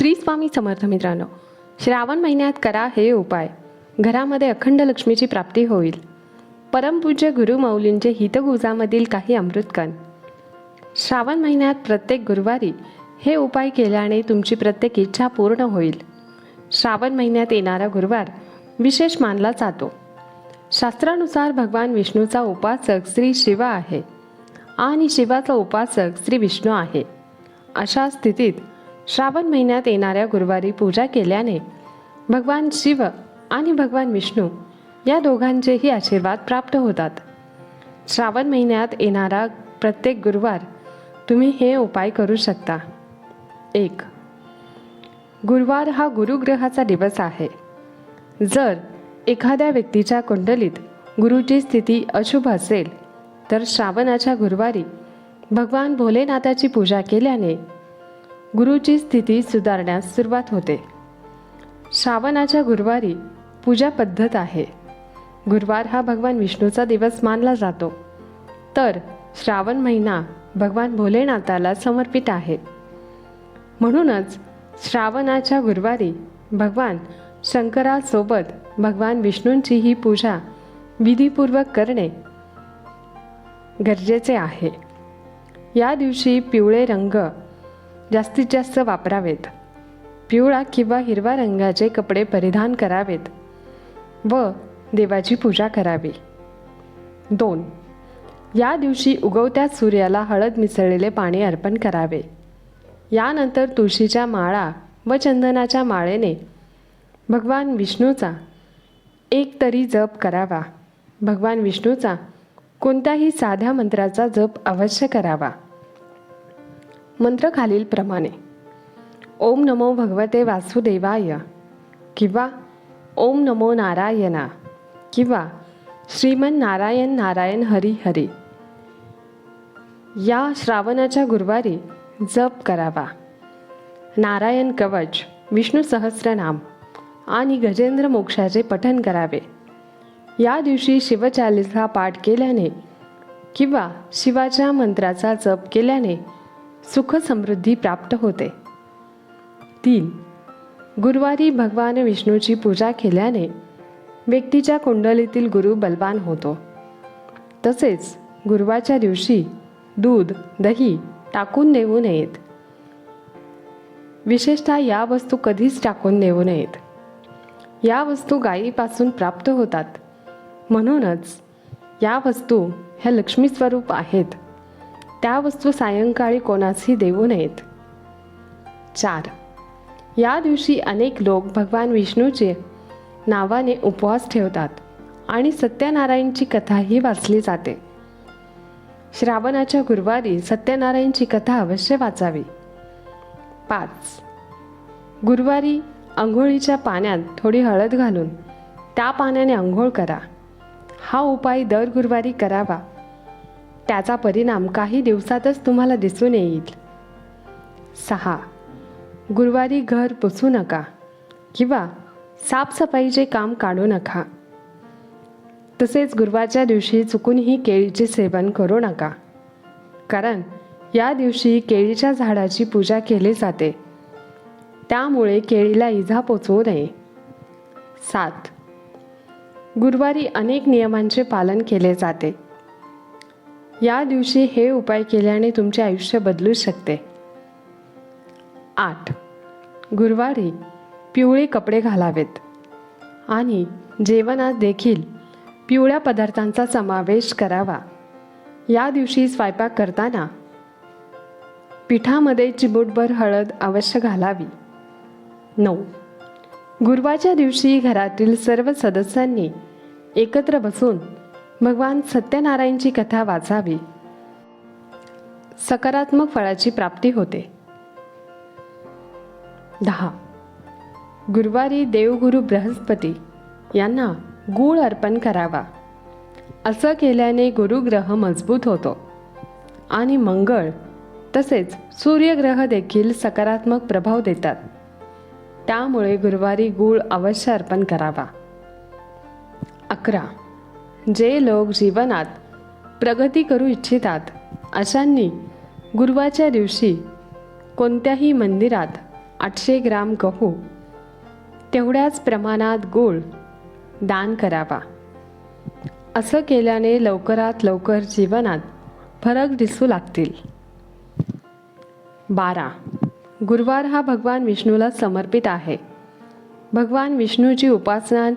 श्री स्वामी समर्थ मित्रांनो श्रावण महिन्यात करा हे उपाय. घरामध्ये अखंड लक्ष्मीची प्राप्ती होईल. परमपूज्य गुरुमौलींचे हितगुजामधील काही अमृतकण श्रावण महिन्यात प्रत्येक गुरुवारी हे उपाय केल्याने तुमची प्रत्येक इच्छा पूर्ण होईल. श्रावण महिन्यात येणारा गुरुवार विशेष मानला जातो. शास्त्रानुसार भगवान विष्णूचा उपासक श्री शिवा आहे. आणि शिवाचा उपासक श्री विष्णू आहे. अशा स्थितीत श्रावण महिन्यात येणाऱ्या गुरुवारी पूजा केल्याने भगवान शिव आणि भगवान विष्णू या दोघांचेही आशीर्वाद प्राप्त होतात. श्रावण महिन्यात येणारा प्रत्येक गुरुवार तुम्ही हे उपाय करू शकता. एक गुरुवार हा गुरुग्रहाचा दिवस आहे. जर एखाद्या व्यक्तीच्या कुंडलीत गुरुची स्थिती अशुभ असेल तर श्रावणाच्या गुरुवारी भगवान भोलेनाथाची पूजा केल्याने गुरुची स्थिती सुधारण्यास सुरुवात होते. श्रावणाच्या गुरुवारी पूजा पद्धत आहे. गुरुवार हा भगवान विष्णूचा दिवस मानला जातो. तर श्रावण महिना भगवान भोलेनाथाला समर्पित आहे. म्हणूनच श्रावणाच्या गुरुवारी भगवान शंकरासोबत भगवान विष्णूंची ही पूजा विधीपूर्वक करणे गरजेचे आहे. या दिवशी पिवळे रंग जास्तीत जास्त वापरावेत. पिवळा किंवा हिरवा रंगाचे कपडे परिधान करावेत व देवाची पूजा करावी. दोन या दिवशी उगवत्या सूर्याला हळद मिसळलेले पाणी अर्पण करावे. यानंतर तुळशीच्या माळा व चंदनाच्या माळेने भगवान विष्णूचा एक तरी जप करावा. भगवान विष्णूचा कोणत्याही साध्या मंत्राचा जप अवश्य करावा. मंत्र खालीलप्रमाणे ओम नमो भगवते वासुदेवाय किंवा ओम नमो नारायणा किंवा श्रीमन नारायण नारायण हरी हरी या श्रावणाच्या गुरुवारी जप करावा. नारायण कवच विष्णू सहस्रनाम आणि गजेंद्र मोक्षाचे पठन करावे. या दिवशी शिवचालिसा पाठ केल्याने किंवा शिवाच्या मंत्राचा जप केल्याने सुख समृद्धी प्राप्त होते. तीन. गुरुवारी भगवान विष्णूची पूजा केल्याने व्यक्तीच्या कुंडलीतील गुरु बलवान होतो. तसेच गुरुवारच्या दिवशी दूध दही टाकून नेऊ नयेत. विशेषतः या वस्तू कधीच टाकून नेऊ नयेत. या वस्तू गायीपासून प्राप्त होतात. म्हणूनच या वस्तू ह्या लक्ष्मी स्वरूप आहेत. त्या वस्तू सायंकाळी कोणासही देऊ नयेत. चार. या दिवशी अनेक लोक भगवान विष्णूचे नावाने उपवास ठेवतात आणि सत्यनारायणची कथाही वाचली जाते. श्रावणाच्या गुरुवारी सत्यनारायणची कथा अवश्य वाचावी. पाच. गुरुवारी आंघोळीच्या पाण्यात थोडी हळद घालून त्या पाण्याने आंघोळ करा. हा उपाय दर गुरुवारी करावा. त्याचा परिणाम काही दिवसातच तुम्हाला दिसून येईल. सहा. गुरुवारी घर पुसू नका किंवा साफसफाईचे काम काढू नका. तसेच गुरुवारच्या दिवशी चुकूनही केळीचे सेवन करू नका. कारण या दिवशी केळीच्या झाडाची पूजा केली जाते. त्यामुळे केळीला इजा पोचवू नये. सात. गुरुवारी अनेक नियमांचे पालन केले जाते. या दिवशी हे उपाय केल्याने तुमचे आयुष्य बदलू शकते. आठ. गुरुवारी पिवळे कपडे घालावेत. आणि जेवणात देखील पिवळ्या पदार्थांचा समावेश करावा. या दिवशी स्वयंपाक करताना पिठामध्ये चिमूटभर हळद अवश्य घालावी. नऊ. गुरुवारच्या दिवशी घरातील सर्व सदस्यांनी एकत्र बसून भगवान सत्यनारायणची कथा वाचावी. सकारात्मक फळाची प्राप्ती होते. दहा. गुरुवारी देवगुरु बृहस्पती यांना गूळ अर्पण करावा. असं केल्याने गुरुग्रह मजबूत होतो आणि मंगळ तसेच सूर्यग्रह देखील सकारात्मक प्रभाव देतात. त्यामुळे गुरुवारी गूळ अवश्य अर्पण करावा. अकरा. जे लोक जीवनात प्रगती करू इच्छितात अशांनी गुरुवारच्या दिवशी कोणत्याही मंदिरात आठशे ग्राम गहू तेवढ्याच प्रमाणात गूळ दान करावा. असं केल्याने लवकरात लवकर जीवनात फरक दिसू लागतील. बारा. गुरुवार हा भगवान विष्णूला समर्पित आहे. भगवान विष्णूची उपासना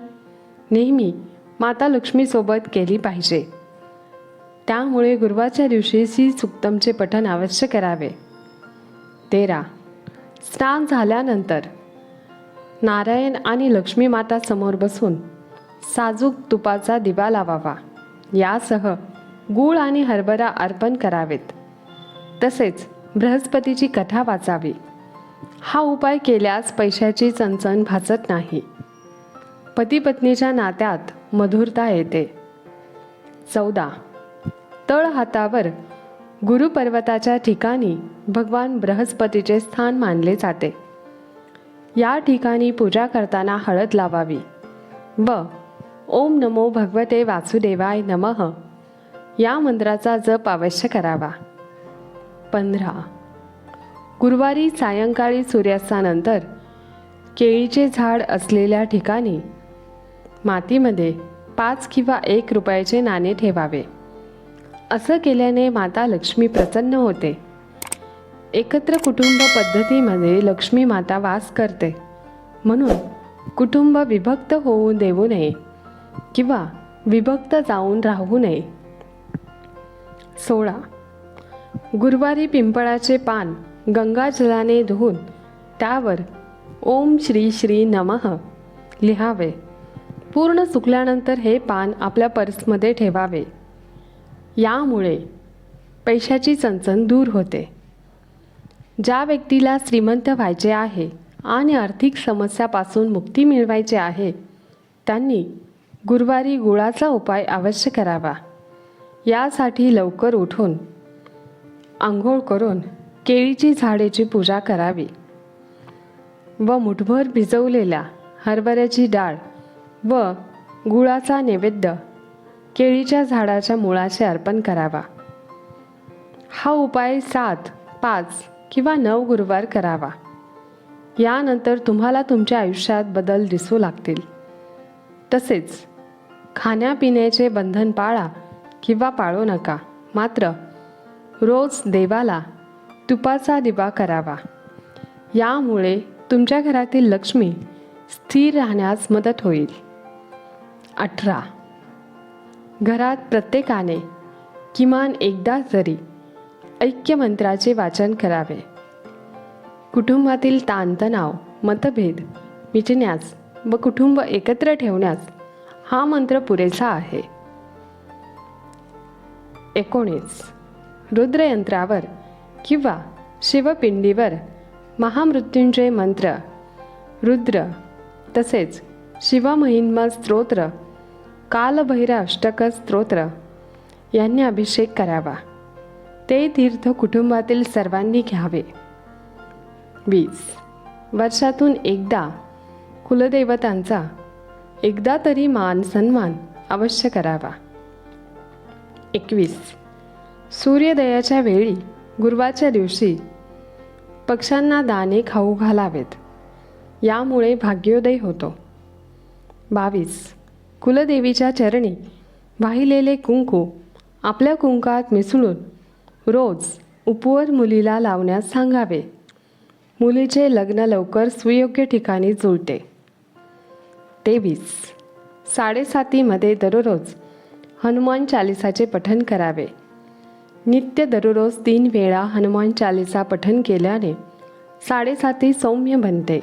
नेहमी माता लक्ष्मीसोबत केली पाहिजे. त्यामुळे गुरुवारच्या दिवशी श्री सुक्तमचे पठण अवश्य करावे. तेरा. स्नान झाल्यानंतर नारायण आणि लक्ष्मी माता समोर बसून साजूक तुपाचा दिवा लावावा. यासह गूळ आणि हरभरा अर्पण करावेत. तसेच बृहस्पतीची कथा वाचावी. हा उपाय केल्यास पैशाची चणचण भासत नाही. पती पत्नीच्या नात्यात मधुरता येते. चौदा. तळ हातावर गुरुपर्वताच्या ठिकाणी भगवान बृहस्पतीचे स्थान मानले जाते. या ठिकाणी पूजा करताना हळद लावावी व ओम नमो भगवते वासुदेवाय नमः या मंत्राचा जप अवश्य करावा. पंधरा. गुरुवारी सायंकाळी सूर्यास्तानंतर केळीचे झाड असलेल्या ठिकाणी मातीमध्ये पाच किंवा एक रुपयाचे नाणे ठेवावे. असं केल्याने माता लक्ष्मी प्रसन्न होते. एकत्र कुटुंब पद्धतीमध्ये लक्ष्मी माता वास करते. म्हणून कुटुंब विभक्त होऊ देऊ नये किंवा विभक्त जाऊन राहू नये. सोळा. गुरुवारी पिंपळाचे पान गंगाजलाने धुवून त्यावर ओम श्री श्री नमः लिहावे. पूर्ण सुकल्यानंतर हे पान आपल्या पर्समध्ये ठेवावे. यामुळे पैशाची चणचण दूर होते. ज्या व्यक्तीला श्रीमंत व्हायचे आहे आणि आर्थिक समस्यापासून मुक्ती मिळवायची आहे त्यांनी गुरुवारी गुळाचा उपाय अवश्य करावा. यासाठी लवकर उठून आंघोळ करून केळीची झाडेची पूजा करावी. व मुठभर भिजवलेल्या हरभऱ्याची डाळ व गुळाचा नैवेद्य केळीच्या झाडाच्या मुळाचे अर्पण करावा. हा उपाय सात पाच किंवा नऊ गुरुवार करावा. यानंतर तुम्हाला तुमच्या आयुष्यात बदल दिसू लागतील. तसेच खाण्यापिण्याचे बंधन पाळा किंवा पाळू नका. मात्र रोज देवाला तुपाचा दिवा करावा. यामुळे तुमच्या घरातील लक्ष्मी स्थिर राहण्यास मदत होईल. अठरा. घरात प्रत्येकाने किमान एकदा तरी ऐक्यमंत्राचे वाचन करावे. कुटुंबातील ताणतणाव मतभेद मिटण्यास व कुटुंब एकत्र ठेवण्यास हा मंत्र पुरेसा आहे. एकोणीस. रुद्रयंत्रावर किंवा शिवपिंडीवर महामृत्युंजय मंत्र रुद्र तसेच शिवमहिन्म स्तोत्र कालभैराष्टक स्तोत्र. यांनी अभिषेक करावा. ते तीर्थ कुटुंबातील सर्वांनी घ्यावे. वीस. वर्षातून एकदा कुलदेवतांचा एकदा तरी मान सन्मान अवश्य करावा. एकवीस. सूर्योदयाच्या वेळी गुरुवारच्या दिवशी पक्ष्यांना दाणे खाऊ घालावेत. यामुळे भाग्योदय होतो. बावीस. कुलदेवीच्या चरणी वाहिलेले कुंकू आपल्या कुंकात मिसळून रोज उपवर मुलीला लावण्यास सांगावे. मुलीचे लग्न लवकर सुयोग्य ठिकाणी जुळते. तेवीस. साडेसातीमध्ये दररोज हनुमान चालिसाचे पठण करावे. नित्य दररोज तीन वेळा हनुमान चालिसा पठण केल्याने साडेसाती सौम्य बनते.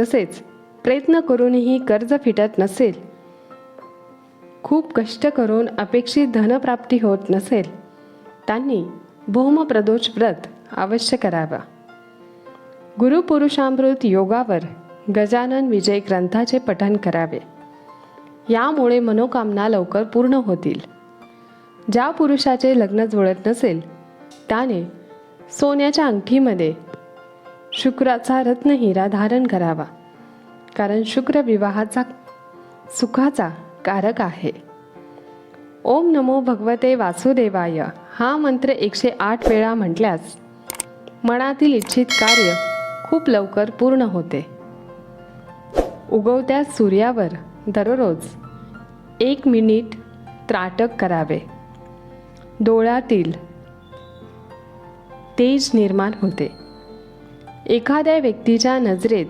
तसेच प्रयत्न करूनही कर्ज फिटत नसेल खूप कष्ट करून अपेक्षित धनप्राप्ती होत नसेल त्यांनी भौमप्रदोष व्रत अवश्य करावा. गुरुपुरुषामृत योगावर गजानन विजय ग्रंथाचे पठन करावे. यामुळे मनोकामना लवकर पूर्ण होतील. ज्या पुरुषाचे लग्न जुळत नसेल त्याने सोन्याच्या अंगठीमध्ये शुक्राचा रत्नहिरा धारण करावा. कारण शुक्र विवाहाचा सुखाचा कारक आहे. ओम नमो भगवते वासुदेवाय. हा मंत्र एकशे आठ वेळा म्हटल्यास मनातील इच्छित कार्य खूप लवकर पूर्ण होते. उगवत्या सूर्यावर दररोज एक मिनिट त्राटक करावे. डोळ्यातील तेज निर्माण होते. एखाद्या व्यक्तीच्या नजरेत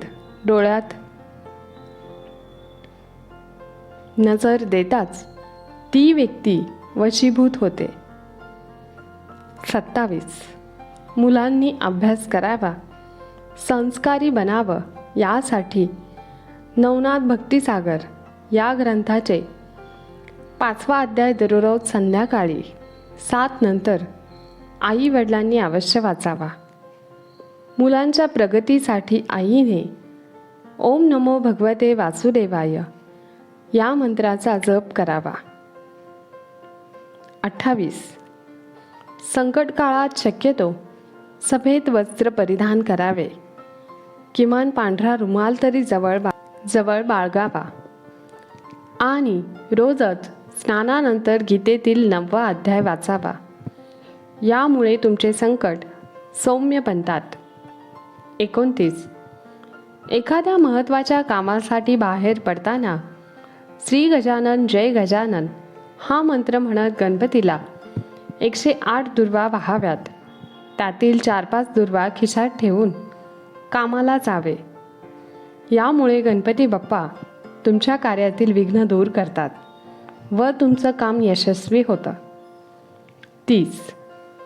डोळ्यात नजर देताच ती व्यक्ती वशीभूत होते. सत्तावीस. मुलांनी अभ्यास करावा संस्कारी बनावं यासाठी नवनाथ भक्तिसागर या ग्रंथाचे पाचवा अध्याय दररोज संध्याकाळी सात नंतर आई वडिलांनी अवश्य वाचावा. मुलांच्या प्रगतीसाठी आईने ओम नमो भगवते वासुदेवाय या मंत्राचा जप करावा. अठ्ठावीस. संकट काळात शक्यतो सफेद वस्त्र परिधान करावे. किमान पांढरा रुमाल तरी जवळ बा जवळ बाळगावा. आणि रोजच स्नानानंतर गीतेतील नववा अध्याय वाचावा. यामुळे तुमचे संकट सौम्य बनतात. एकोणतीस. एखाद्या महत्त्वाच्या कामासाठी बाहेर पडताना श्री गजानन जय गजानन. हा मंत्र म्हणत गणपतीला एकशे आठ दुर्वा वाहाव्यात. त्यातील चार पाच दुर्वा खिशात ठेवून कामाला जावे. यामुळे गणपती बाप्पा तुमच्या कार्यातील विघ्न दूर करतात व तुमचं काम यशस्वी होतं. तीस.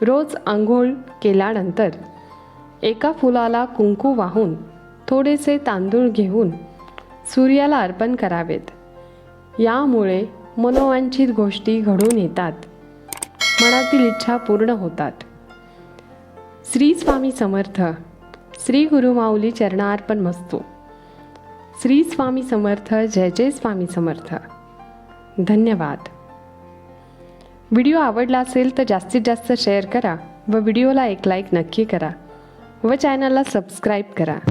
रोज आंघोळ केल्यानंतर एका फुलाला कुंकू वाहून थोडेसे तांदूळ घेऊन सूर्याला अर्पण करावेत. यामुळे मनोवांछित गोष्टी घडून येतात. मनातील इच्छा पूर्ण होतात. श्री स्वामी समर्थ श्री गुरुमाऊली चरणार्पण मस्तो. श्री स्वामी समर्थ जय जय स्वामी समर्थ. धन्यवाद. व्हिडिओ आवडला असेल तर जास्तीत जास्त शेअर करा व व्हिडिओला एक लाईक नक्की करा व चॅनलला सबस्क्राईब करा.